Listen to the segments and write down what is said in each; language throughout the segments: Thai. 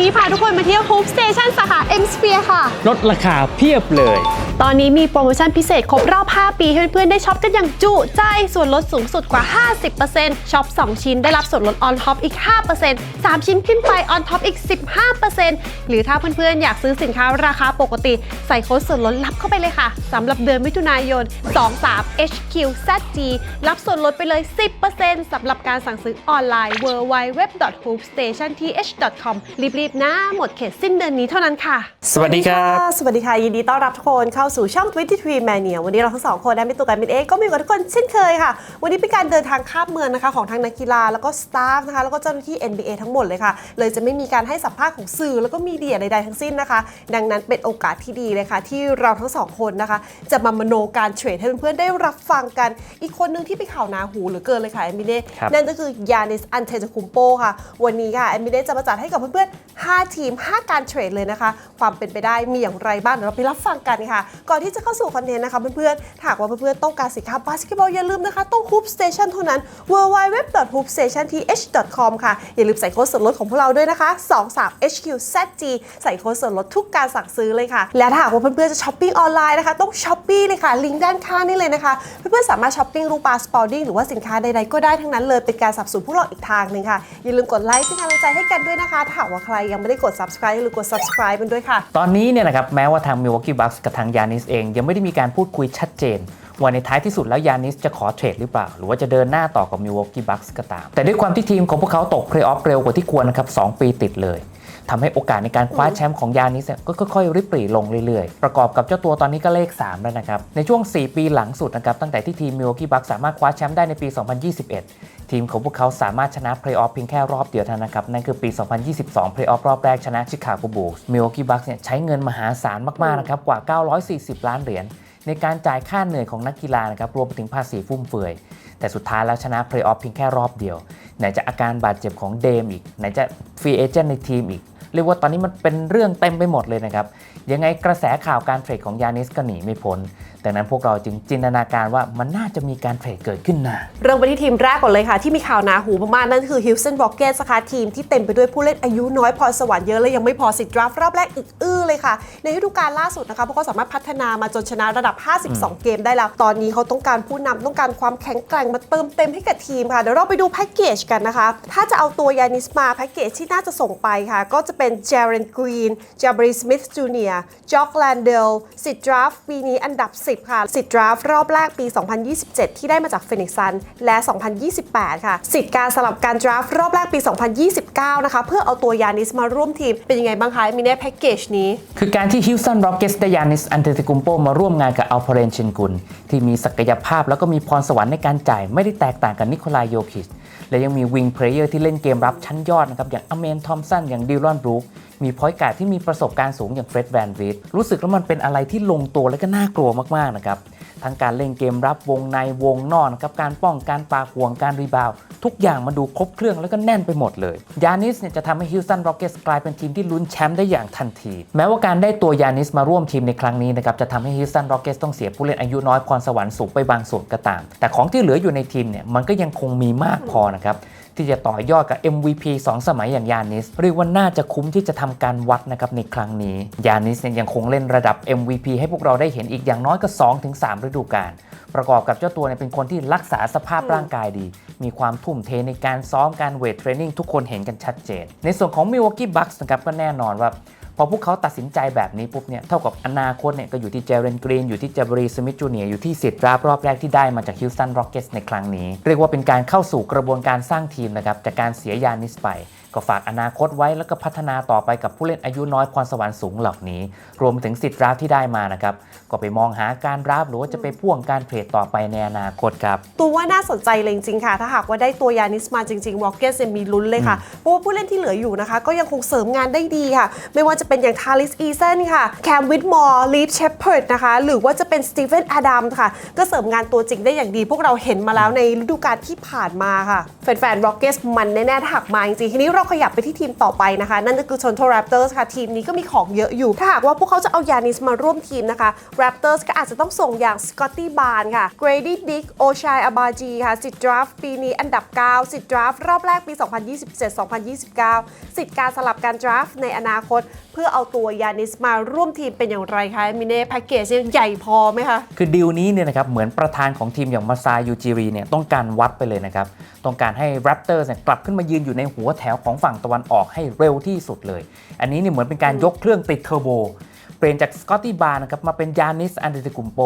นี้พาทุกคนมาเที่ยว Hoop Station สาขา M Sphere ค่ะ ลดราคาเพียบเลย ตอนนี้มีโปรโมชั่นพิเศษครบรอบ 5 ปีให้เพื่อนๆได้ช็อปกันอย่างจุใจ ส่วนลดสูงสุดกว่า 50%ช็อป 2 ชิ้นได้รับส่วนลด on top อีก 5% 3 ชิ้นขึ้นไป on top อีก 15%หรือถ้าเพื่อนๆ อยากซื้อสินค้าราคาปกติ ใส่โค้ดส่วนลดรับเข้าไปเลยค่ะสำหรับเดือนมิถุนายน 23 HQZG รับส่วนลดไปเลย 10%สำหรับการสั่งซื้อออนไลน์ www.hoopstationth.com รีบๆนะหมดเขตสิ้นเดือนนี้เท่านั้นค่ะ สวัสดีครับ สวัสดีค่ะ ยินดีต้อนรับทุกคนเข้าสู่ช่อง 23 Mania วันนี้เราทั้งสองคนได้เป็นตัวกันเป็นเองก็มีกับทุกคนเช่นเคยค่ะ วันนี้เป็นการเดินทางข้ามเมืองนะคะของทางนักกีฬาแล้วก็สตาฟนะคะแล้วก็เจ้าหน้าที่ NBA ทั้งหมดเลยค่ะ เลยจะไม่มีการให้สัมภาษณ์ของสื่อแล้วก็มีเดียใดๆทั้งสิ้นนะคะ ดังนั้นเป็นโอกาสที่ดีเลยค่ะ ที่เราทั้งสองคนนะคะ จะมามโนการเทรดให้เพื่อนๆได้รับฟังกัน อีกคนนึงที่ไปนข่าวหนาหูเหลือเกินเลยค่ะเอมิเน่ครับนั่นก็คือยานิสอันเทจคุมโปค่ะ วันนี้ค่ะเอมิเน่จะมาจัดให้กับเพื่อนๆ5ทีม 5 การเทรดเลยนะคะ ความเป็นไปได้มีอย่างไรบ้างเดี๋ยวเราไปรับฟังกันค่ะก่อนที่จะเข้าสู่คอนเทนต์นะคะเพื่อนๆ หากว่าเพื่อนๆ ต้องการสินค้าบาสเกตบอลอย่าลืมนะคะ ต้อง Hoop Station เท่านั้น www.hoopstationth.com ค่ะ อย่าลืมใส่โค้ดส่วนลดของพวกเราด้วยนะคะ 23HQZG ใส่โค้ดส่วนลดทุกการสั่งซื้อเลยค่ะ และถ้าหากว่าเพื่อนๆ จะช้อปปิ้งออนไลน์นะคะ ต้องช้อปปี้เลยค่ะ ลิงก์ด้านข้างนี่เลยนะคะ เพื่อนๆ สามารถช้อปปิ้งรูปาสปอร์ติ้งหรือว่าสินค้าใดๆ ก็ได้ทั้งนั้นเลยเป็นการสนับสนุนพวกเราอีกทางหนึ่งค่ะอย่าลืมกดไลค์เป็นกำลังใจให้กันด้วยนะคะถ้าหากว่าใครยังไม่ได้กด subscribe อย่าลืมกด subscribe กันด้วยค่ะ ตอนนี้เนี่ยนะครับแม้ว่าทาง Milwaukee Bucks กับทางยานิสเองยังไม่ได้มีการพูดคุยชัดเจน ว่าในท้ายที่สุดแล้วยานิสจะขอเทรดหรือเปล่า หรือว่าจะเดินหน้าต่อกับมิวอกกี้บัคส์ก็ตาม แต่ด้วยความที่ทีมของพวกเขาตกเพลย์ออฟเร็วกว่าที่ควรนะครับ2ปีติดเลย ทำให้โอกาสในการคว้าแชมป์ของยานิสเนี่ยก็ค่อยๆริบหรี่ลงเรื่อยๆ ประกอบกับเจ้าตัวตอนนี้ก็เลข 3 แล้วนะครับ ในช่วง 4 ปีหลังสุดนะครับ ตั้งแต่ที่ทีม Milwaukee Bucks สามารถคว้าแชมป์ได้ในปี 2021 ทีมของพวกเขาสามารถชนะเพลย์ออฟเพียงแค่รอบเดียวเท่านั้นนะครับ นั่นคือปี 2022 เพลย์ออฟรอบแรกชนะชิคาโกบูลส์มิลวอกกี้บัคส์เนี่ยใช้เงินมหาศาลมากๆนะครับกว่า 940 ล้านเหรียญในการจ่ายค่าเหนื่อยของนักกีฬานะครับรวมไปถึงภาษีฟุ่มเฟือยแต่สุดท้ายแล้วชนะเพลย์ออฟเพียงแค่รอบเดียว ไหนจะอาการบาดเจ็บของเดมอีก ไหนจะฟรีเอเจนต์ในทีมอีก เรียกว่าตอนนี้มันเป็นเรื่องเต็มไปหมดเลยนะครับยังไงกระแสข่าวการเทรดของยานิสก็หนีไม่พ้น ดังนั้นพวกเราจึงจินตนาการว่ามันน่าจะมีการเทรดเกิดขึ้นนะ เริ่มไปที่ทีมแรกก่อนเลยค่ะ ที่มีข่าวหนาหูมากๆนั่นคือ Houston Rockets นะคะทีมที่เต็มไปด้วยผู้เล่นอายุน้อยพรสวรรค์เยอะและยังไม่พอสิทธิ์ดราฟต์รอบแรกอีกอื้อเลยค่ะ ในฤดูกาลล่าสุดนะคะพวกเขาสามารถพัฒนามาจนชนะระดับ 52 เกมได้แล้ว ตอนนี้เขาต้องการผู้นำต้องการความแข็งแกร่งมาเติมเต็มให้กับทีมค่ะเดี๋ยวเราไปดูแพ็กเกจกันนะคะ ถ้าจะเอาตัวยานิสมาแพ็กเกจที่น่าจะส่งไปค่ะ ก็จะเป็นเจเรนกรีนจาบรีสมิธจูเนียร์จ็อกแลนเดลสิทธิ์ดราฟปีนี้อันดับ10 ค่ะ สิทธิ์ดราฟต์รอบแรกปี 2027 ที่ได้มาจากฟินิกซันและ 2028 ค่ะ สิทธิ์การสลับการดราฟต์รอบแรกปี 2029 นะคะ เพื่อเอาตัวยานิสมาร่วมทีม เป็นยังไงบ้างคะมินเน่แพ็กเกจนี้ คือการที่ Houston Rockets ได้ยานิสอันเตติกุมโปมาร่วมงานกับอัลพ r เรนเชนกุลที่มีศักยภาพแล้วก็มีพรสวรรค์ในการจ่ายไม่ได้แตกต่างกับนิโคลายโยคิช และยังมีวิงเพลเยอร์ที่เล่นเกมรับชั้นยอดนะครับอย่างอเมนทอมสันอย่างดิลลอนบรูคมีพอยต์การ์ดที่มีประสบการณ์สูงอย่างเฟร็ดแวนวิดรู้สึกว่ามันเป็นอะไรที่ลงตัวและก็น่ากลัวมากๆนะครับ ทั้งการเล่นเกมรับวงในวงนอกนครับการป้องการปาห่วงการรีบาวทุกอย่างมาดูครบเครื่องแล้วก็แน่นไปหมดเลย ยานิสเนี่ยจะทำให้ฮิลตันร็อกเก็ตกลายเป็นทีมที่ลุ้นแชมป์ได้อย่างทันที แม้ว่าการได้ตัวยานิสมาร่วมทีมในครั้งนี้นะครับจะทำให้ฮิลตันร็อกเก็ตต้องเสียผู้เล่นอายุน้อยพรสวรรค์สูงไปบางส่วนก็ตาม แต่ของที่เหลืออยู่ในทีมเนี่ยมันก็ยังคงมีมากพอนะครับ ที่จะต่อยอดกับ MVP 2 สมัยอย่างยานิสเรียกว่าน่าจะคุ้มที่จะทำการวัดนะครับในครั้งนี้ยานิสเนี่ยยังคงเล่นระดับ MVP ให้พวกเราได้เห็นอีกอย่างน้อยก็2-3 ฤดูกาลประกอบกับเจ้าตัวเนี่ยเป็นคนที่รักษาสภาพร่างกายดี มีความทุ่มเทในการซ้อมการเวทเทรนนิ่งทุกคนเห็นกันชัดเจน ในส่วนของ Milwaukee Bucks นะครับก็แน่นอนว่า พอพวกเขาตัดสินใจแบบนี้ปุ๊บเนี่ยเท่ากับอนาคตเนี่ยก็อยู่ที่เจเรนกรีนอยู่ที่เจบรีสมิธจูเนียอยู่ที่สิทธิ์ราบรอบแรกที่ได้มาจากฮิลตันร็อกเก็ตในครั้งนี้ เรียกว่าเป็นการเข้าสู่กระบวนการสร้างทีมนะครับจากการเสียยานิสไป ก็ฝากอนาคตไว้แล้วก็พัฒนาต่อไปกับผู้เล่นอายุน้อยพรสวรรค์สูงเหล่านี้ รวมถึงสิทธิ์ราฟที่ได้มานะครับ ก็ไปมองหาการราฟหรือว่าจะไปพ่วงการเทรดต่อไปในอนาคตครับตัวว่าน่าสนใจเลยจริงๆค่ะ ถ้าหากว่าได้ตัวยานิสมาจริงๆ Rockets จะมีลุ้นเลยค่ะเพราะว่าผู้เล่นที่เหลืออยู่นะคะ ก็ยังคงเสริมงานได้ดีค่ะ ไม่ว่าจะเป็นอย่างทาริสอีเซนค่ะแคมวิดมอร์ลีฟเชพเพิร์ดนะคะหรือว่าจะเป็นสตีเฟนอดัมค่ะ ก็เสริมงานตัวจริงได้อย่างดี พวกเราเห็นมาแล้วในฤดูกาลที่ผ่านมาค่ะแฟนๆ Rockets มันแน่ๆถ้าหากมาจริงๆทีนี้เราขยับไปที่ทีมต่อไปนะคะ นั่นก็คือ Toronto Raptors ค่ะ ทีมนี้ก็มีของเยอะอยู่ ถ้าหากว่าพวกเขาจะเอายานิสมาร่วมทีมนะคะ Raptors ก็อาจจะต้องส่งอย่าง Scotty Barnes ค่ะ Grady Dick Ochai Abaji ค่ะสิทธิ์ดราฟปีนี้อันดับ 9 สิทธิ์ดราฟรอบแรกปี 2027-2029 สิทธิ์การสลับการดราฟในอนาคต พื่อเอาตัวยานิสมาร่วมทีมเป็นอย่างไรคะมิเน่แพ็กเกจใหญ่พอไหมคะ คือดีลนี้เนี่ยนะครับเหมือนประธานของทีมอย่างมาซายูจิรีเนี่ยต้องการวัดไปเลยนะครับ ต้องการให้แรปเตอร์เนี่ยกลับขึ้นมายืนอยู่ในหัวแถวของฝั่งตะวันออกให้เร็วที่สุดเลย อันนี้เนี่ยเหมือนเป็นการยกเครื่องติดเทอร์โบ เปลี่ยนจากสกอตตี้บาร์นะครับมาเป็นยานิสอันเดติกุมโป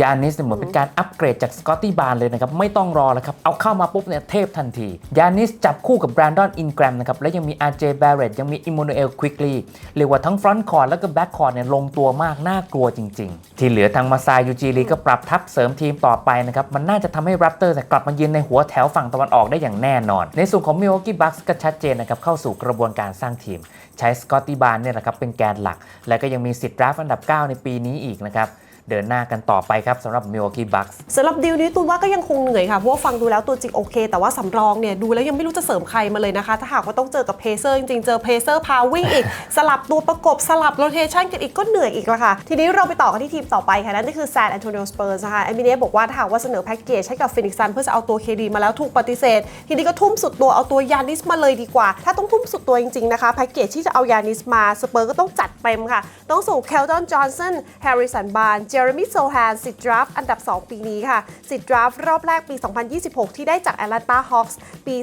ยานิสเนี่ยเหมือนเป็นการอัปเกรดจากสกอตตี้บาร์เลยนะครับไม่ต้องรอแล้วครับเอาเข้ามาปุ๊บเนี่ยเทพทันทียานิสจับคู่กับแบรนดอนอินแกรมนะครับและยังมี RJ Barrett ยังมีอิม a นูเอลควิกลีเรียกว่าทั้งฟรอนต์คอร์ดแล้วก็แบ็กคอร์ดเนี่ยลงตัวมากน่ากลัวจริง ๆ ที่เหลือทางมาซายูจิรีก็ปรับทัพเสริมทีมต่อไปนะครับมันน่าจะทำให้ Raptors เนี่ยกลับมายืนในหัวแถวฝั่งตะวันออกได้อย่างแน่นอน ในส่วนของ Milwaukee Bucks ก็ชัดเจนนะครับเข้าสู่กระบวนการสร้างทีม ใช้สกอตตี้บาร์เนี่ยแหละครับเป็นแกนหลัก และก็ยังมีสิทธิ์ดราฟต์อันดับ 9 ในปีนี้อีกนะครับ เดินหน้ากันต่อไปครับสำหรับ Milwaukee Bucks สำหรับดีลนี้ตูนว่าก็ยังคงเหนื่อยค่ะ เพราะว่าฟังดูแล้วตัวจริงโอเค แต่ว่าสำรองเนี่ยดูแล้วยังไม่รู้จะเสริมใครมาเลยนะคะ ถ้าหากว่าต้องเจอกับเพเซอร์จริงๆ เจอเพเซอร์พาวิ่งอีก สลับตัวประกบสลับโรเทชันกันอีกก็เหนื่อยอีกละค่ะ ทีนี้เราไปต่อกันที่ทีมต่อไปค่ะ นั่นก็คือแซนแอนโทนิโอสเปอร์สนะคะเอมิเน่บอกว่าถ้าหากว่าเสนอแพ็กเกจให้กับฟินิกซันเพื่อจะเอาตัวเคดีมาแล้วถูกปฏิเสธ ทีนี้ก็ทุ่มสุดตัวเอาตัวยานิสมาเลยดีกว่า ถ้าต้องทุ่มสุดตัวจริงๆนะคะแพ็กเกจที่จะเอายานิสมาสเปอร์ก็ต้องจัดเต็มค่ะ ต้องส่งเคลดอนจอห์นสันแฮร์ริสันบาร์นเจจอร์มีโซแฮนสิทธิ์ดราฟอันดับ 2 ปีนี้ค่ะ สิทธิ์ดราฟรอบแรกปี 2026 ที่ได้จากแอตแลนตาฮอคส์ปี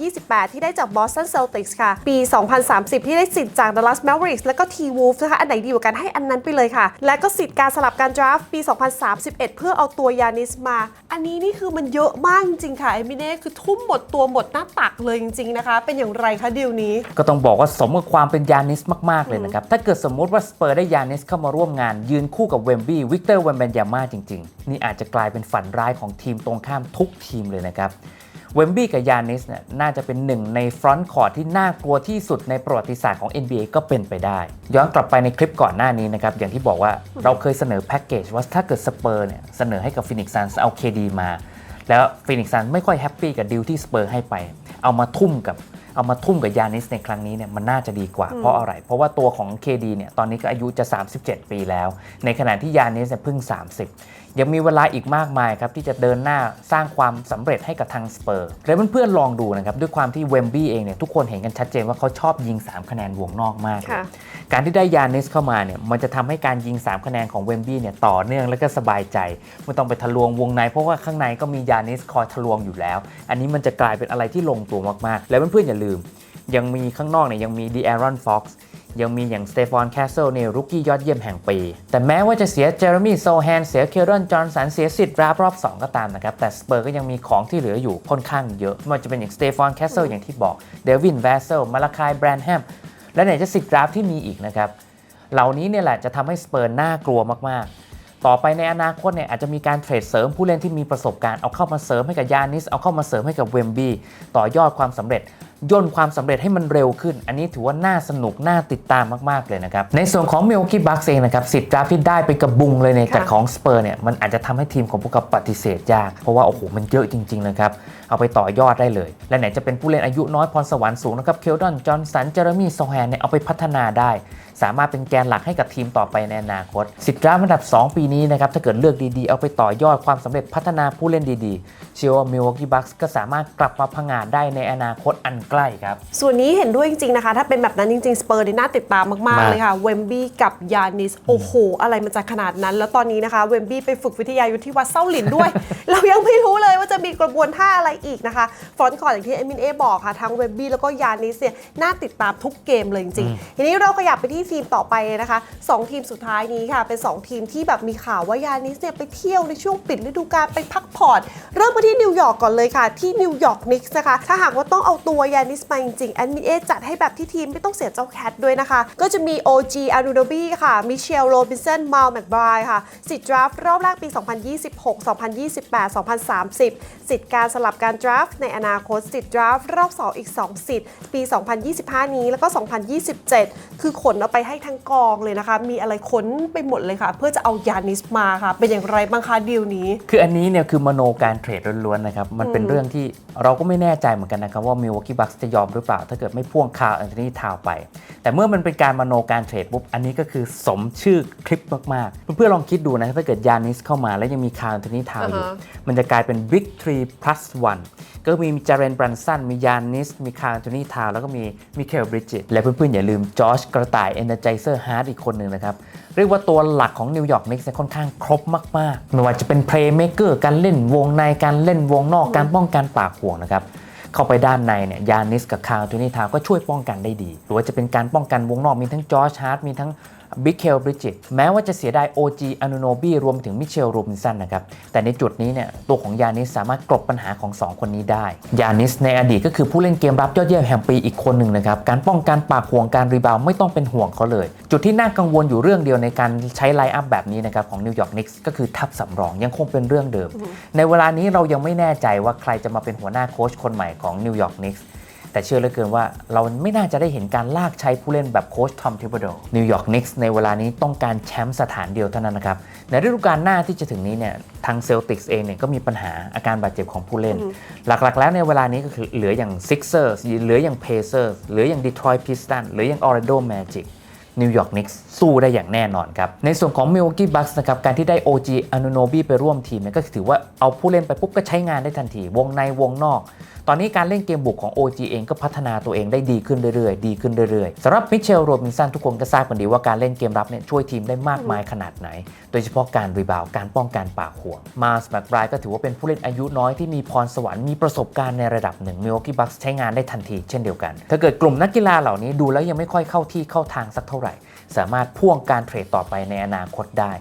2028 ที่ได้จากบอสตันเซลติกส์ค่ะ ปี 2030 ที่ได้สิทธิ์จากดัลลัสแมวริกส์และก็ทีวูฟนะคะอันไหนดีกว่ากันให้อันนั้นไปเลยค่ะ และก็สิทธิ์การสลับการดราฟปี 2031 เพื่อเอาตัวยานิสมา อันนี้นี่คือมันเยอะมากจริงค่ะเอมิเน่คือทุ่มหมดตัวหมดหน้าตักเลยจริงๆนะคะ เป็นอย่างไรคะดีลนี้ ก็ต้องบอกว่าสมกับความเป็นยานิสมากๆเลยนะครับถ้าเกิดสมมติว่าสเปอร์ได้ยานิสเข้ามาร่วมงานยืนคู่กับเวมบี้วิเตอร์เวมเบนยาม่าจริง ๆ นี่อาจจะกลายเป็นฝันร้ายของทีมตรงข้ามทุกทีมเลยนะครับเวมบี้กับยานิสเนี่ยน่าจะเป็นหนึ่งในฟรอนต์คอร์ดที่น่ากลัวที่สุดในประวัติศาสตร์ของ NBA ก็เป็นไปได้ ย้อนกลับไปในคลิปก่อนหน้านี้นะครับ อย่างที่บอกว่าเราเคยเสนอแพ็กเกจว่าถ้าเกิดสเปอร์เนี่ยเสนอให้กับฟินิกซ์ซันเอาเคดีมา แล้วฟินิกซ์ซันไม่ค่อยแฮปปี้กับดีลที่สเปอร์ให้ไป เอามาทุ่มกับ เอามาทุ่มกับยานิสในครั้งนี้เนี่ยมันน่าจะดีกว่าเพราะอะไร เพราะว่าตัวของ KD เนี่ยตอนนี้ก็อายุจะ 37 ปีแล้ว ในขณะที่ยานิสเนี่ยเพิ่ง 30 ยังมีเวลาอีกมากมายครับที่จะเดินหน้าสร้างความสำเร็จให้กับทางสเปอร์แล้วเพื่อนๆลองดูนะครับด้วยความที่เวมบี้เองเนี่ยทุกคนเห็นกันชัดเจนว่าเขาชอบยิง 3 คะแนนวงนอกมากเลยค่ะการที่ได้ยานิสเข้ามาเนี่ยมันจะทำให้การยิง 3 คะแนนของเวมบี้เนี่ยต่อเนื่องและก็สบายใจไม่ต้องไปทะลวงวงในเพราะว่าข้างในก็มียานิสคอยทะลวงอยู่แล้ว อันนี้มันจะกลายเป็นอะไรที่ลงตัวมากๆ แล้วเพื่อนๆอย่าลืม ยังมีข้างนอกเนี่ยยังมีดีแอรอนฟ็อกซ์ ยังมีอย่างสเตฟานแคสเซิลเนี่ยรุกกี้ยอดเยี่ยมแห่งปี แต่แม้ว่าจะเสียเจอร์มี่โซแฮนเสียเคลรอนจอห์นสันเสียสิทธิ์ราฟรอบ 2 ก็ตามนะครับ แต่สเปอร์ก็ยังมีของที่เหลืออยู่ค่อนข้างเยอะมันจะเป็นอย่างสเตฟานแคสเซิลอย่างที่บอกเดวินแวสเซลมาลาคายแบรนแฮมและไหนจะสิทธิ์ราฟที่มีอีกนะครับเหล่านี้เนี่ยแหละจะทำให้สเปอร์น่ากลัวมากๆ ต่อไปในอนาคตเนี่ยอาจจะมีการเทรดเสริมผู้เล่นที่มีประสบการณ์เอาเข้ามาเสริมให้กับยานิส เอาเข้ามาเสริมให้กับเวมบี้ต่อยอดความสำเร็จย่นความสำเร็จให้มันเร็วขึ้น อันนี้ถือว่าน่าสนุก น่าติดตามมาก ๆ เลยนะครับ ในส่วนของมิลกี้บัคเองนะครับ สิทธิ์ดราฟที่ได้ไปกระบุงเลยเนี่ยค่ะจากของสเปอร์เนี่ย มันอาจจะทำให้ทีมของพวกเขาปฏิเสธยาก เพราะว่า โอ้โห มันเยอะจริงๆนะครับ เอาไปต่อยอดได้เลย และไหนจะเป็นผู้เล่นอายุน้อยพรสวรรค์สูงนะครับ เคลดอน จอห์นสัน เจอร์มี่โซแฮนเนี่ย เอาไปพัฒนาได้ สามารถเป็นแกนหลักให้กับทีมต่อไปในอนาคตสิทธิ์ดราฟต์อันดับ 2 ปีนี้นะครับถ้าเกิดเลือกดีๆ เอาไปต่อยอดความสำเร็จพัฒนาผู้เล่นดีๆ เชื่อว่ามิลวอกกี้บัคส์ก็สามารถกลับมาพังงาดได้ในอนาคตอันใกล้ครับ ส่วนนี้เห็นด้วยจริง ๆ นะคะ ถ้าเป็นแบบนั้นจริง ๆ สเปอร์นี่น่าติดตามมากๆมากเลยค่ะเวมบี้กับยานิส โอ้โห อะไรมันจะขนาดนั้น แล้วตอนนี้นะคะเวมบี้ไปฝึกวิทยายุทธที่วัดเส้าหลินด้วย เรายังไม่รู้เลยว่าจะมีกระบวนท่าอะไรอีกนะคะฟรอนต์คอร์ดอย่างที่เอมินเอบอกค่ะทั้งเวมบี้แล้วก็ยานิสเนี่ยน่าติดตามทุกเกมเลยจริงๆทีนี้เราขยับไปที่ทีมต่อไปนะคะสองทีมสุดท้ายนี้ค่ะ เป็นสองทีมที่แบบมีข่าวว่ายานิสเนี่ยไปเที่ยวในช่วงปิดฤดูกาลไปพักผ่อนเริ่มมาที่นิวยอร์กก่อนเลยค่ะ ที่นิวยอร์กนิกส์นะคะ ถ้าหากว่าต้องเอาตัวยานิสมาจริงๆแอนมิเอจัดให้แบบที่ทีมไม่ต้องเสียเจ้าแคทด้วยนะคะ ก็จะมี OG อารูโดบีค่ะมิเชลโรบินสันมาลแมคบรายค่ะสิทธิ์ดราฟต์รอบแรกปี 2026 2028 2030 สิทธิ์การสลับการดราฟต์ในอนาคตสิทธิ์ดราฟต์รอบ 2 อีก 2 สิทธิ์ปี 2025 นี้แล้วก็ 2027 คือขนเอาไปให้ทั้งกองเลยนะคะ มีอะไรค้นไปหมดเลยค่ะ เพื่อจะเอายานิสมาค่ะ เป็นอย่างไรบ้างคะดีลนี้ คืออันนี้เนี่ยคือมโนการเทรดล้วนๆนะครับ มันเป็นเรื่องที่เราก็ไม่แน่ใจเหมือนกันนะครับว่ามิ w ว k กี้บัคจะยอมหรือเปล่า ถ้าเกิดไม่พ่วงคาร์แอนโทนีทาวไป แต่เมื่อมันเป็นการมโนการเทรดปุ๊บอันนี้ก็คือสมชื่อคลิปมากๆเพื่อนๆลองคิดดูนะถ้าเกิดยานิสเข้ามาแล้วยังมีคาร์แอนโทนีทาวอยู่อ่าฮะมันจะกลายเป็น Big 3 plus 1 ก็มีจาเรนบรันสันมียานิสมีคาร์แอนโทนีทาวแล้วก็มีมิเคลบริดจิตและเพื่อนๆอย่าลืมจอร์จกระต่ายเอเนอร์ไจเซอร์ฮาร์ดอีกคนหนึ่งนะครับ เรียกว่าตัวหลักของนิวยอร์กนิกส์ค่อนข้างครบมากๆ ไม่ว่าจะเป็นเพลย์เม k เกอร์การเล่นวงในการเล่นวงนอกการป้องกันปากห่วงนะครับเข้าไปด้านในเนี่ยยานิสกับคาร์ตูนี่ทาวก็ช่วยป้องกันได้ดี หรือว่าจะเป็นการป้องกันวงนอกมีทั้งจอร์จฮาร์ดมีทั้ง บิ๊กเคลบริจิตแม้ว่าจะเสียดาย OG อน n โนบีรวมถึงมิเชลโรบินสันนะครับ แต่ในจุดนี้เนี่ยตัวของยานิสสามารถกลบปัญหาของ 2 คนนี้ได้ ยานิสในอดีตก็คือผู้เล่นเกมรับยอดเยี่ยมแห่งปีอีกคนหนึ่งนะครับ การป้องกันปากห่วงการรีบาวด์ไม่ต้องเป็นห่วงเขาเลย จุดที่น่ากังวลอยู่เรื่องเดียวในการใช้ไลน์อัพแบบนี้นะครับของนิวยอร์กนิกส์ก็คือทัพสำรองยังคงเป็นเรื่องเดิม ในเวลานี้เรายังไม่แน่ใจว่าใครจะมาเป็นหัวหน้าโค้ชคนใหม่ของนิวยอร์กนิกส์ แต่เชื่อเหลือเกินว่าเราไม่น่าจะได้เห็นการลากใช้ผู้เล่นแบบโค้ชทอมทิบโดนิวยอร์กนิกส์ในเวลานี้ต้องการแชมป์สถานเดียวเท่านั้นนะครับ ในฤดูกาลหน้าที่จะถึงนี้เนี่ยทางเซลติกส์เองเนี่ยก็มีปัญหาอาการบาดเจ็บของผู้เล่น หลักๆ แล้วในเวลานี้ก็คือเหลืออย่าง Sixers เหลืออย่าง Pacers เหลืออย่าง Detroit Pistons เหลืออย่าง Orlando Magic นิวยอร์กนิกส์สู้ได้อย่างแน่นอนครับ ในส่วนของ Milwaukee Bucks นะครับ การที่ได้ OG Anunoby ไปร่วมทีมเนี่ยก็ถือว่าเอาผู้เล่นไปปุ๊บก็ใช้งานได้ทันที วงในวงนอก ตอนนี้การเล่นเกมบุกของ OG เองก็พัฒนาตัวเองได้ดีขึ้นเรื่อยๆ ดีขึ้นเรื่อยๆสำหรับมิเชลโรบินสันทุกคนก็ทราบกันดีว่าการเล่นเกมรับเนี่ยช่วยทีมได้มากมายขนาดไหน โดยเฉพาะการรีบาวการป้องกันปากห่วงมาสแมกไบรก็ถือว่าเป็นผู้เล่นอายุน้อยที่มีพรสวรรค์มีประสบการณ์ในระดับหนึ่งมิ w ว k กี้บัคใช้งานได้ทันทีเช่นเดียวกัน ถ้าเกิดกลุ่มนักกีฬาเหล่านี้ดูแล้วยังไม่ค่อยเข้าที่เข้าทางสักเท่าไหร่ สามารถพ่วงการเทรดต่อไปในอนาคตได้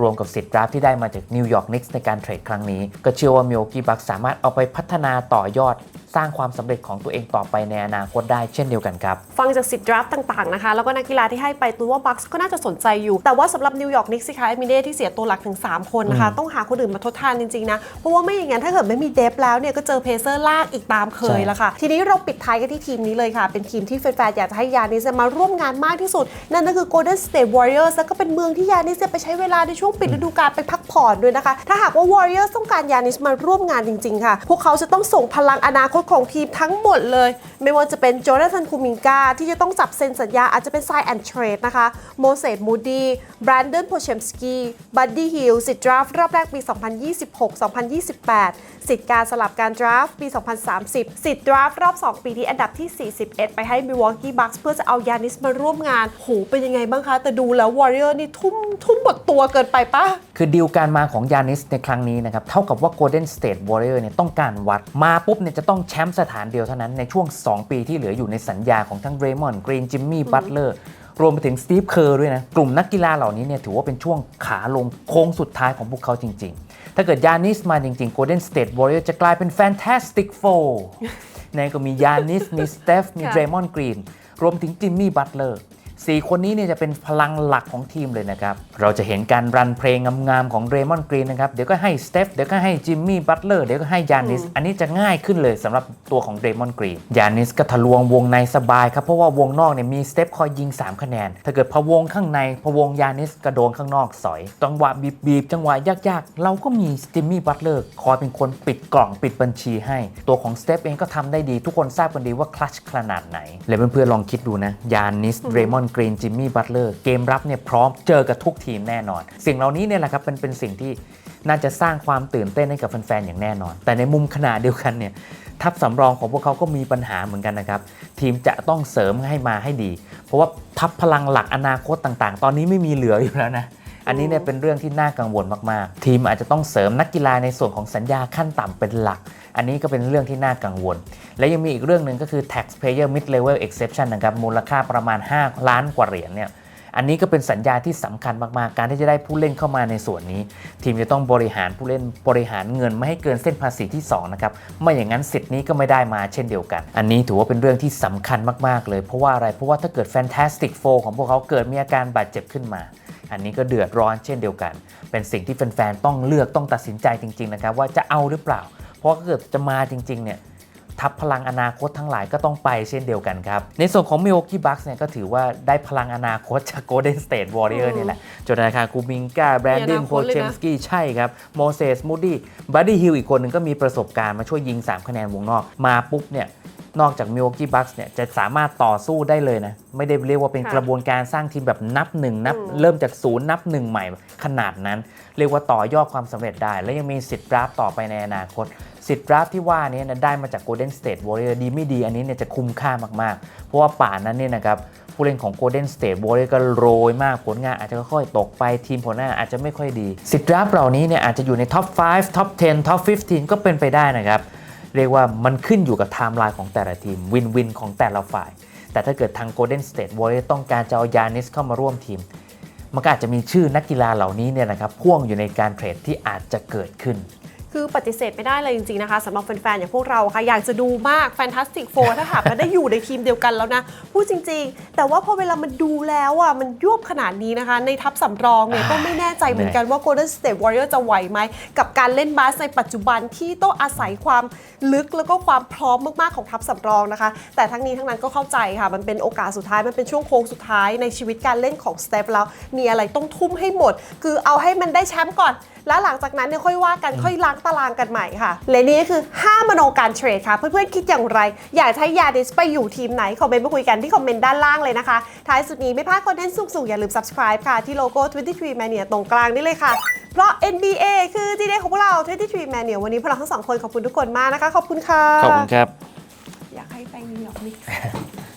รวมกับสิทธิ์ดราฟที่ได้มาจากนิวยอร์กนิกส์ในการเทรดครั้งนี้ ก็เชื่อว่ามิ w ว k กี้บัคสามารถเอาไปพัฒนาต่อยอด สร้างความสำเร็จของตัวเองต่อไปในอนาคตได้เช่นเดียวกันครับ ฟังจากสิทธิ์ดราฟต์ต่างๆนะคะแล้วก็นักกีฬาที่ให้ไปตัวว่าบัคส์ก็น่าจะสนใจอยู่ แต่ว่าสำหรับนิวยอร์กนิกส์สิคะเอมิเน่ที่เสียตัวหลักถึง 3 คนนะคะ ต้องหาคนอื่นมาทดแทนจริงๆนะเพราะว่าไม่อย่างนั้นถ้าเกิดไม่มีเดฟแล้วเนี่ยก็เจอเพเซอร์ลากอีกตามเคยใช่แล้วค่ะ ทีนี้เราปิดท้ายกันที่ทีมนี้เลยค่ะ เป็นทีมที่แฟนๆอยากจะให้ยานิสมาร่วมงานมากที่สุด นั่นก็คือ Golden State Warriors แล้วก็เป็นเมืองที่ยานิสจะไปใช้เวลาในช่วงปิดฤดูกาลไปพักผ่อนด้วยนะคะ ถ้าหากว่า Warriors ต้องการยานิสมาร่วมงานจริง ๆ ค่ะ พวกเขาจะต้องส่งพลังอนาคตของทีมทั้งหมดเลย ไม่ว่าจะเป็นโจนาธานคูมิงกาที่จะต้องจับเซ็นสัญญาอาจจะเป็นไซแอนเทรดนะคะโมเสสมูดีแบรนเดนโพเชมสกี้บัดดี้ฮิลสิทธิ์ดราฟรอบแรกปี 2026-2028สิทธิ์การสลับการดราฟปี 2030 สิทธิ์ดราฟรอบ 2 ปีที่อันดับที่ 41 ไปให้ Milwaukee Bucks เพื่อจะเอายานิสมาร่วมงานโหเป็นยังไงบ้างคะ แต่ดูแล้ว Warrior นี่ทุ่มทุ่มหมดตัวเกินไปปะคือดีลการมาของยานิสในครั้งนี้นะครับ เท่ากับว่า Golden State Warrior เนี่ยต้องการวัดมาปุ๊บเนี่ยจะต้องแชมป์สถานเดียวเท่านั้นในช่วง 2 ปีที่เหลืออยู่ในสัญญาของทั้งเรมอนกรีนจิมมี่บัตเลอร์รวมไปถึงสตีฟเคอร์ด้วยนะ กลุ่มนักกีฬาเหล่านี้เนี่ยถือว่าเป็นช่วงขาลงโค้งสุดท้ายของพวกเขาจริง ๆ ถ้าเกิดยานิสมาจริงๆ Golden State Warrior จะกลายเป็น Fantastic Four ในก็มียานิสมีสเตฟมีค่ะเดรมอนกรีนรวมถึงจิมมี่บัตเลอร์ สี่คนนี้เนี่ยจะเป็นพลังหลักของทีมเลยนะครับ เราจะเห็นการรันเพลงงามๆของเรมอนกรีนนะครับ เดี๋ยวก็ให้สเตฟเดี๋ยวก็ให้จิมมี่บัตเลอร์เดี๋ยวก็ให้ยานิส อันนี้จะง่ายขึ้นเลยสำหรับตัวของเรมอนกรีนยานิสก็ทะลวงวงในสบายครับ เพราะว่าวงนอกเนี่ยมีสเตฟคอยยิง 3 คะแนน ถ้าเกิดพะวงข้างในพะวงยานิสกระโดนข้างนอกสอย จังหวะบีบๆจังหวะยากๆ เราก็มีจิมมี่บัตเลอร์คอยเป็นคนปิดกล่องปิดบัญชีให้ ตัวของสเตฟเองก็ทำได้ดี ทุกคนทราบกันดีว่าคลัชขนาดไหนและเพื่อนๆลองคิดดูนะยานิสเรมอนกรีนจิมมี่บัตเลอร์เกมรับเนี่ยพร้อมเจอกับทุกทีมแน่นอน สิ่งเหล่านี้เนี่ยแหละครับเป็นเป็นสิ่งที่น่าจะสร้างความตื่นเต้นให้กับแฟนๆอย่างแน่นอน แต่ในมุมขนาดเดียวกันเนี่ยทัพสำรองของพวกเขาก็มีปัญหาเหมือนกันนะครับ ทีมจะต้องเสริมให้มาให้ดี เพราะว่าทัพพลังหลักอนาคตต่างๆ ตอนนี้ไม่มีเหลืออยู่แล้วนะ อันนี้เนี่ยเป็นเรื่องที่น่ากังวลมากๆ ทีมอาจจะต้องเสริมนักกีฬาในส่วนของสัญญาขั้นต่ำเป็นหลัก อันนี้ก็เป็นเรื่องที่น่ากังวล และยังมีอีกเรื่องหนึ่งก็คือ taxpayer mid level exception นะครับมูลค่าประมาณ 5 ล้านกว่าเหรียญเนี่ยอันนี้ก็เป็นสัญญาที่สำคัญมากๆ การที่จะได้ผู้เล่นเข้ามาในส่วนนี้ ทีมจะต้องบริหารผู้เล่นบริหารเงินไม่ให้เกินเส้นภาษีที่2นะครับไม่อย่างนั้นสิทธิ์นี้ก็ไม่ได้มาเช่นเดียวกัน อันนี้ถือว่าเป็นเรื่องที่สำคัญมากๆเลย เพราะว่าอะไรเพราะว่าถ้าเกิด Fantastic Four ของพวกเขาเกิดมีอาการบาดเจ็บขึ้นมา อันนี้ก็เดือดร้อนเช่นเดียวกัน เป็นสิ่งที่แฟนๆต้องเลือกต้องตัดสินใจจริงๆนะครับว่าจะเอาหรือเปล่า เพราะถ้าเกิดจะมาจริงๆเนี่ยทัพพลังอนาคตทั้งหลายก็ต้องไปเช่นเดียวกันครับ ในส่วนของ Milwaukee Bucks เนี่ยก็ถือว่าได้พลังอนาคตจาก Golden State Warrior นี่แหละจนธนาคารกูมิงกาแบรนดินมีอนาโคคตเลยนะเชมสกี้ใช่ครับโมเสสมูดี้บัดดี้ฮิลอีกคนหนึ่งก็มีประสบการณ์มาช่วยยิง 3 คะแนนวงนอก มาปุ๊บเนี่ย นอกจาก Milwaukee Bucks เนี่ยจะสามารถต่อสู้ได้เลยนะ ไม่ได้เรียกว่าเป็นค่ะกระบวนการสร้างทีมแบบนับหนึ่งนับอืมเริ่มจากศูนย์นับหนึ่งใหม่ขนาดนั้น เรียกว่าต่อยอดความสำเร็จได้ และยังมีสิทธิ์ดราฟต์ต่อไปในอนาคต สิทธิ์ดราฟต์ที่ว่านี้นะได้มาจาก Golden State Warrior ดีไม่ดีอันนี้เนี่ยจะคุ้มค่ามากๆ เพราะว่าป่านนั้นเนี่ยนะครับผู้เล่นของ Golden State Warrior ก็โรยมากผลงานอาจจะค่อยๆตกไปทีมผลงานอาจจะไม่ค่อยดี สิทธิ์ดราฟต์เหล่านี้เนี่ยอาจจะอยู่ในท็อป 5 ท็อป 10 ท็อป 15 ก็เป็นไปได้นะครับ เรียกว่ามันขึ้นอยู่กับไทม์ไลน์ของแต่ละทีมวินวินของแต่ละฝ่าย แต่ถ้าเกิดทาง Golden State Warrior ต้องการจะเอายานิสเข้ามาร่วมทีม มันก็อาจจะมีชื่อนักกีฬาเหล่านี้เนี่ยนะครับพ่วงอยู่ในการเทรดที่อาจจะเกิดขึ้นคือปฏิเสธไม่ได้เลยจริง ๆ นะคะสำหรับแฟน ๆ อย่างพวกเราค่ะ อยากจะดูมาก Fantastic Four ถ้าหากมันได้อยู่ในทีมเดียวกันแล้วนะ พูดจริง ๆ แต่ว่าพอเวลามันดูแล้วอะมันยวบขนาดนี้นะคะ ในทัพสำรองเนี่ยอ่าก็ไม่แน่ใจเหมือนกันว่า Golden State Warrior จะไหวไหม กับการเล่นบาสในปัจจุบันที่ต้องอาศัยความลึกแล้วก็ความพร้อมมากๆของทัพสำรองนะคะ แต่ทั้งนี้ทั้งนั้นก็เข้าใจค่ะ มันเป็นโอกาสสุดท้าย มันเป็นช่วงโค้งสุดท้ายในชีวิตการเล่นของสเตฟแล้วมีอะไรต้องทุ่มให้หมด คือเอาให้มันได้แชมป์ก่อน แล้วหลังจากนั้นเนี่ยค่อยว่ากันค่อยล้างตารางกันใหม่ค่ะและนี่ก็คือ5มโนการเทรดค่ะ เพื่อนๆคิดอย่างไร อยากให้ยาดิสไปอยู่ทีมไหนคอมเมนต์มาคุยกันที่คอมเมนต์ด้านล่างเลยนะคะ ท้ายสุดนี้ไม่พลาดคอนเทนต์สุกๆอย่าลืม subscribe ค่ะที่โลโก้23 Mania ตรงกลางนี่เลยค่ะเพราะ NBA คือที่เด็ของพวกเรา23 Mania วันนี้พวกเราทั้งสองคนขอบคุณทุกคนมากนะคะขอบคุณค่ะ ขอบคุณครับ อยากให้ไปนิวยอร์กนิกส์